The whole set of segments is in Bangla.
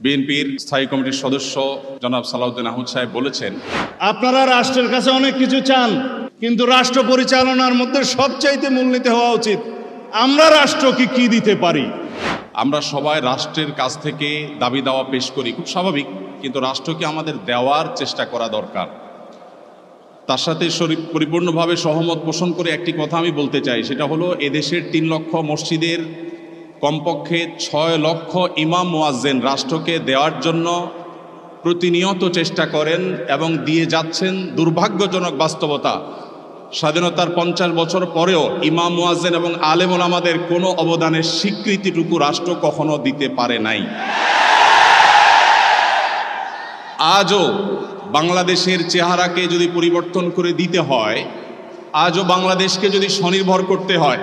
বিএনপির স্থায়ী কমিটির সদস্য জনাব সালাউদ্দিন আহমদ সাহেব বলেছেন আপনারা রাষ্ট্রের কাছে অনেক কিছু চান কিন্তু রাষ্ট্র পরিচালনার মধ্যে সবচাইতে মূলনীতি হওয়া উচিত আমরা রাষ্ট্রকে কি দিতে পারি? আমরা সবাই রাষ্ট্রের কাছ থেকে দাবি দাওয়া পেশ করি খুব স্বাভাবিক কিন্তু রাষ্ট্রকে আমাদের দেওয়ার চেষ্টা করা দরকার। তার সাথে পরিপূর্ণভাবে সহমত পোষণ করে একটি কথা আমি বলতে চাই সেটা হলো এদেশের তিন লক্ষ মসজিদের কমপক্ষে ছয় লক্ষ ইমাম মোয়াজ্জেন রাষ্ট্রকে দেওয়ার জন্য প্রতিনিয়ত চেষ্টা করেন এবং দিয়ে যাচ্ছেন দুর্ভাগ্যজনক বাস্তবতা। স্বাধীনতার পঞ্চাশ বছর পরেও ইমাম মুয়াজ্জেন এবং আলেমন আমাদের কোনো অবদানের স্বীকৃতিটুকু রাষ্ট্র কখনো দিতে পারে নাই। আজও বাংলাদেশের চেহারাকে যদি পরিবর্তন করে দিতে হয়, আজও বাংলাদেশকে যদি স্বনির্ভর করতে হয়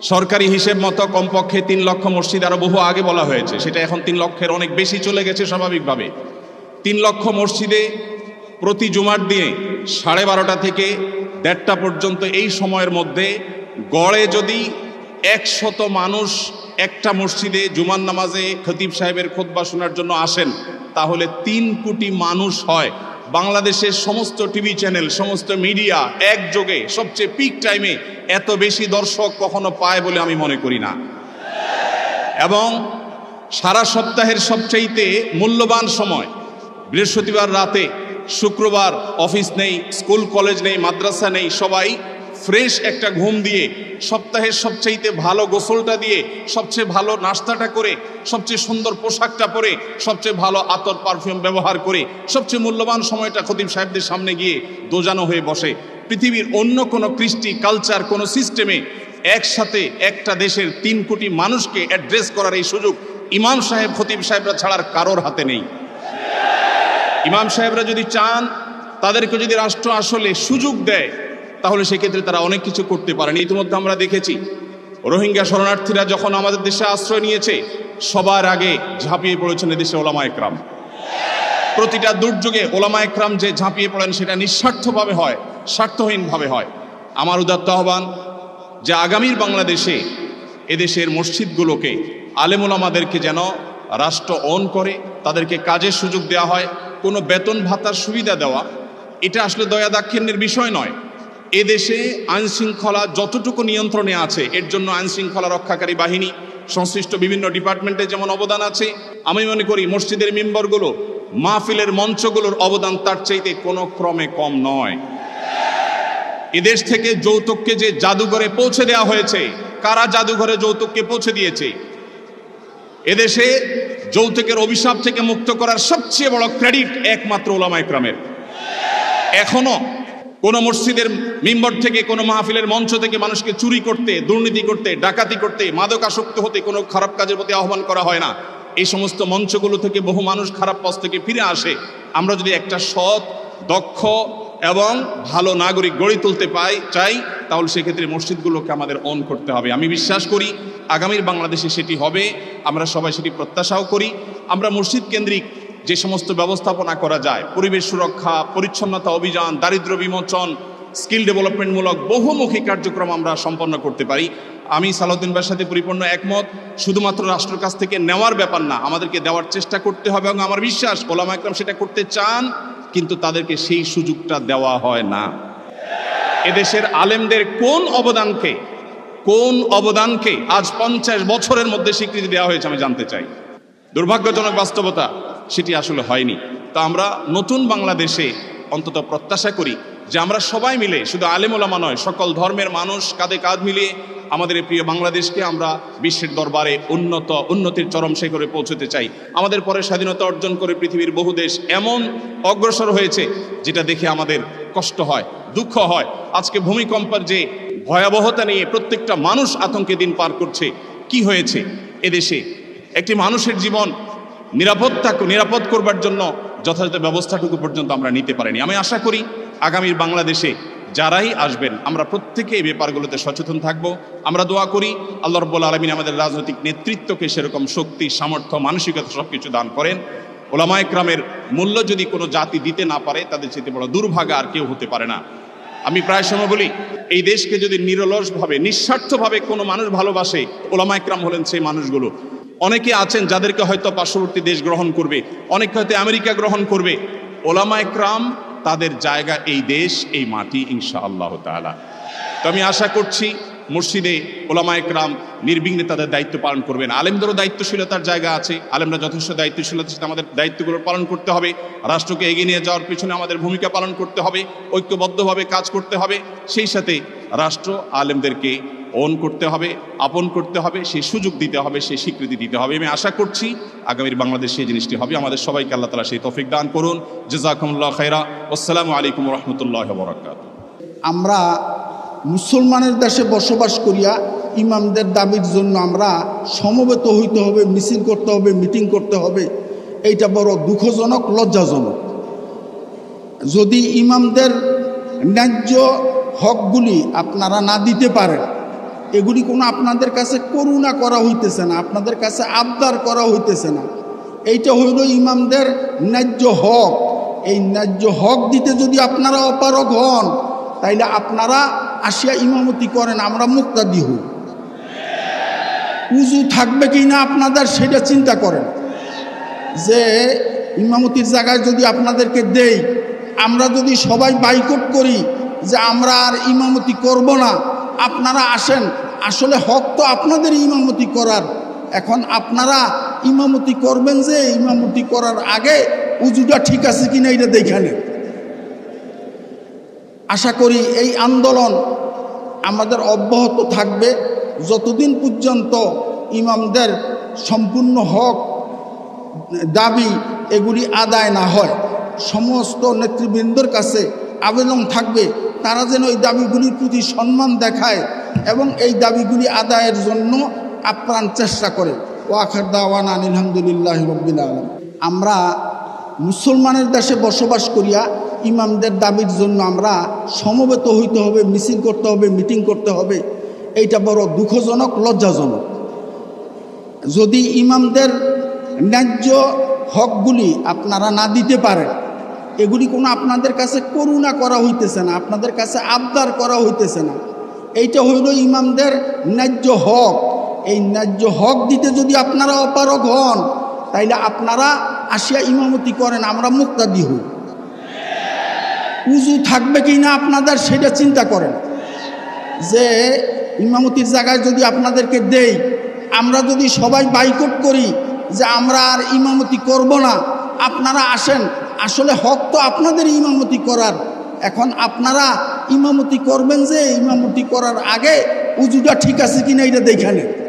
সরকারি হিসেব মতো কমপক্ষে তিন লক্ষ মসজিদ আরও বহু আগে বলা হয়েছে। সেটা এখন তিন লক্ষের অনেক বেশি চলে গেছে স্বাভাবিকভাবে। তিন লক্ষ মসজিদে প্রতি জুমার দিনে সাড়ে বারোটা থেকে দেড়টা পর্যন্ত এই সময়ের মধ্যে গড়ে যদি একশত মানুষ একটা মসজিদে জুমার নামাজে খতিব সাহেবের খোদবা শোনার জন্য আসেন, তাহলে তিন কোটি মানুষ হয়। বাংলাদেশের সমস্ত টিভি চ্যানেল, সমস্ত মিডিয়া একযোগে সবচেয়ে পিক টাইমে এত বেশি দর্শক কখনো পায় বলে আমি মনে করি না। এবং সারা সপ্তাহের সবচাইতে মূল্যবান সময়, বৃহস্পতিবার রাতে, শুক্রবার অফিস নেই, স্কুল, কলেজ নেই, মাদ্রাসা নেই, সবাই ফ্রেশ একটা ঘুম দিয়ে, সপ্তাহের সবচাইতে ভালো গোসলটা দিয়ে, সবচেয়ে ভালো নাস্তাটা করে, সবচেয়ে সুন্দর পোশাকটা পরে, সবচেয়ে ভালো আতর পারফিউম ব্যবহার করে, সবচেয়ে মূল্যবান সময়টা খতিব সাহেবদের সামনে গিয়ে দোজানো হয়ে বসে। পৃথিবীর অন্য কোনো কৃষ্টি, কালচার, কোনো সিস্টেমে একসাথে একটা দেশের তিন কোটি মানুষকে অ্যাড্রেস করার এই সুযোগ ইমাম সাহেব, খতিব সাহেবরা ছাড়ার কারোর হাতে নেই। ইমাম সাহেবরা যদি চান, তাদেরকে যদি রাষ্ট্র আসলে সুযোগ দেয় তাহলে সেক্ষেত্রে তারা অনেক কিছু করতে পারেন। ইতিমধ্যে আমরা দেখেছি, রোহিঙ্গা শরণার্থীরা যখন আমাদের দেশে আশ্রয় নিয়েছে, সবার আগে ঝাঁপিয়ে পড়েছেন এদেশে ওলামা একরাম। প্রতিটা দুর্যোগে ওলামা একরাম যে ঝাঁপিয়ে পড়েন, সেটা নিঃস্বার্থভাবে হয়, স্বার্থহীনভাবে হয়। আমার উদাত্ত আহ্বান যে আগামীর বাংলাদেশে এদেশের মসজিদগুলোকে আলেমুলামাদেরকে যেন রাষ্ট্র অন করে, তাদেরকে কাজের সুযোগ দেওয়া হয়, কোনো বেতন ভাতার সুবিধা দেওয়া, এটা আসলে দয়া দাক্ষিণ্যের বিষয় নয়। এদেশে আইন শৃঙ্খলা যতটুকু নিয়ন্ত্রণে আছে, এর জন্য আইন শৃঙ্খলা রক্ষাকারী বাহিনী, সংশ্লিষ্ট বিভিন্ন ডিপার্টমেন্টে যেমন অবদান আছে, আমি মনে করি মসজিদের মেম্বরগুলো, মাহফিলের মঞ্চগুলোর অবদান তার চাইতে কোনো ক্রমে কম নয়। এদেশ থেকে যৌতুককে যে জাদুঘরে পৌঁছে দেওয়া হয়েছে, কারা জাদুঘরে যৌতুককে পৌঁছে দিয়েছে? এদেশে যৌতুকের অভিশাপ থেকে মুক্ত করার সবচেয়ে বড় ক্রেডিট একমাত্র ওলামা ইকরামের এখনও কোনো মসজিদের মিম্বর থেকে, কোনো মাহফিলের মঞ্চ থেকে মানুষকে চুরি করতে, দুর্নীতি করতে, ডাকাতি করতে, মাদকাসক্ত হতে কোনো খারাপ কাজের প্রতি আহ্বান করা হয় না। এই সমস্ত মঞ্চগুলো থেকে বহু মানুষ খারাপ পথ থেকে ফিরে আসে। আমরা যদি একটা সৎ, দক্ষ এবং ভালো নাগরিক গড়ে তুলতে পাই, চাই, তাহলে সেক্ষেত্রে মসজিদগুলোকে আমাদের অন করতে হবে। আমি বিশ্বাস করি, আগামীর বাংলাদেশে সেটি হবে। আমরা সবাই সেটি প্রত্যাশাও করি। আমরা মসজিদ কেন্দ্রিক যে সমস্ত ব্যবস্থাপনা করা যায়, পরিবেশ সুরক্ষা, পরিচ্ছন্নতা অভিযান, দারিদ্র বিমোচন, স্কিল ডেভেলপমেন্টমূলক বহুমুখী কার্যক্রম আমরা সম্পন্ন করতে পারি। আমি সালাউদ্দিন ভাইয়ের সাথে পরিপূর্ণ একমত। শুধুমাত্র রাষ্ট্রের কাছ থেকে নেওয়ার ব্যাপার না, আমাদেরকে দেওয়ার চেষ্টা করতে হবে এবং আমার বিশ্বাস ওলামা একরাম সেটা করতে চান, কিন্তু তাদেরকে সেই সুযোগটা দেওয়া হয় না। এদেশের আলেমদের কোন অবদানকে কোন অবদানকে আজ পঞ্চাশ বছরের মধ্যে স্বীকৃতি দেওয়া হয়েছে আমি জানতে চাই। দুর্ভাগ্যজনক বাস্তবতা সেটি আসলে হয়নি। তা আমরা নতুন বাংলাদেশে অন্তত প্রত্যাশা করি যে আমরা সবাই মিলে, শুধু আলেমোলামা নয়, সকল ধর্মের মানুষ কাঁধে কাঁধ মিলিয়ে আমাদের প্রিয় বাংলাদেশকে আমরা বিশ্বের দরবারে উন্নত, উন্নতির চরম শিখরে পৌঁছতে চাই। আমাদের পরে স্বাধীনতা অর্জন করে পৃথিবীর বহু দেশ এমন অগ্রসর হয়েছে যেটা দেখে আমাদের কষ্ট হয়, দুঃখ হয়। আজকে ভূমিকম্পের যে ভয়াবহতা নিয়ে প্রত্যেকটা মানুষ আতঙ্কে দিন পার করছে, কি হয়েছে? এদেশে একটি মানুষের জীবন নিরাপত্তা নিরাপদ করবার জন্য যথাযথ ব্যবস্থাটুকু পর্যন্ত আমরা নিতে পারিনি। আমি আশা করি আগামীর বাংলাদেশে যারাই আসবেন, আমরা প্রত্যেকে এই ব্যাপারগুলোতে সচেতন থাকব। আমরা দোয়া করি, আল্লাহ রব্বুল আলমিন আমাদের রাজনৈতিক নেতৃত্বকে সেরকম শক্তি, সামর্থ্য, মানসিকতা সব কিছু দান করেন। ওলামা একরামের মূল্য যদি কোনো জাতি দিতে না পারে, তাদের চেয়ে বড় দুর্ভাগা আর কেউ হতে পারে না। আমি প্রায় সময় বলি, এই দেশকে যদি নিরলসভাবে, নিঃস্বার্থভাবে কোনো মানুষ ভালোবাসে, ওলামা একরাম হলেন সেই মানুষগুলো। অনেকে আছেন যাদেরকে হয়তো পার্শ্ববর্তী দেশ গ্রহণ করবে, অনেকে হয়তো আমেরিকা গ্রহণ করবে। ওলামা একরাম, তাদের জায়গা এই দেশ, এই মাটি ইনশা আল্লাহ তাআলা। তো আমি আশা করছি মসজিদে ওলামা একরাম নির্বিঘ্নে তাদের দায়িত্ব পালন করবেন। আলেমদেরও দায়িত্বশীলতার জায়গা আছে, আলেমরা যথেষ্ট দায়িত্বশীলতার সাথে আমাদের দায়িত্বগুলো পালন করতে হবে। রাষ্ট্রকে এগিয়ে নিয়ে যাওয়ার পিছনে আমাদের ভূমিকা পালন করতে হবে, ঐক্যবদ্ধভাবে কাজ করতে হবে। সেই সাথে রাষ্ট্র আলেমদেরকে অন করতে হবে, আপন করতে হবে সেই সুযোগ দিতে হবে সেই স্বীকৃতি দিতে হবে। আমি আশা করছি আগামীর বাংলাদেশ সেই জিনিসটি হবে, আমাদের সবাইকে আল্লাহ তালা সেই তফিক দান করুন। জেজাকুমুল্লাহ খাইরা আসসালামু আলাইকুম রহমতুল্লাহ বরাকাত আমরা মুসলমানের দেশে বসবাস করিয়া ইমামদের দাবির জন্য আমরা সমবেত হইতে হবে, মিছিল করতে হবে, মিটিং করতে হবে, এইটা বড় দুঃখজনক, লজ্জাজনক। যদি ইমামদের ন্যায্য হকগুলি আপনারা না দিতে পারেন এগুলি কোনো আপনাদের কাছে করুণা করা হইতেছে না, আপনাদের কাছে আবদার করা হইতেছে না। এইটা হইল ইমামদের ন্যায্য হক। এই ন্যায্য হক দিতে যদি আপনারা অপারগ হন, তাইলে আপনারা আসিয়া ইমামতি করেন, আমরা মুক্তাদি হই। উজু থাকবে কি না আপনাদের সেটা চিন্তা করেন। যে ইমামতির জায়গায় যদি আপনাদেরকে দেই, আমরা যদি সবাই বাইকট করি যে আমরা আর ইমামতি করব না আপনারা আসেন, আসলে হক তো আপনাদের ইমামতি করার। এখন আপনারা ইমামতি করবেন যে, ইমামতি করার আগে উজুটা ঠিক আছে কিনা এটা দেখে নেন। আশা করি এই আন্দোলন আমাদের অব্যাহত থাকবে। যতদিন পর্যন্ত ইমামদের সম্পূর্ণ হক, দাবি এগুলি আদায় না হয়, সমস্ত নেতৃবৃন্দর কাছে আবেদন থাকবে তারা যেন ওই দাবিগুলির প্রতি সম্মান দেখায় এবং এই দাবিগুলি আদায়ের জন্য আপ্রাণ চেষ্টা করে। ওয়াখার দাওয়ান আলহামদুলিল্লাহ রব্বিল আলম আমরা মুসলমানের দেশে বসবাস করিয়া ইমামদের দাবির জন্য আমরা সমবেত হইতে হবে, মিছিল করতে হবে, মিটিং করতে হবে। এইটা বড় দুঃখজনক, লজ্জাজনক। যদি ইমামদের ন্যায্য হকগুলি আপনারা না দিতে পারেন এগুলি কোনো আপনাদের কাছে করুণা করা হইতেছে না, আপনাদের কাছে আবদার করা হইতেছে না। এইটা হইল ইমামদের ন্যায্য হক। এই ন্যায্য হক দিতে যদি আপনারা অপারগ হন, তাইলে আপনারা আসিয়া ইমামতি করেন, আমরা মুক্তাদি হই। উজু থাকবে কি না আপনাদের সেটা চিন্তা করেন। যে ইমামতির জায়গায় যদি আপনাদেরকে দেই, আমরা যদি সবাই বাইকট করি যে আমরা আর ইমামতি করব না, আপনারা আসেন আসলে হক তো আপনাদের ইমামতি করার। এখন আপনারা ইমামতি করবেন যে ইমামতি করার আগে উজুটা ঠিক আছে কিনা এটা দেখে নেন।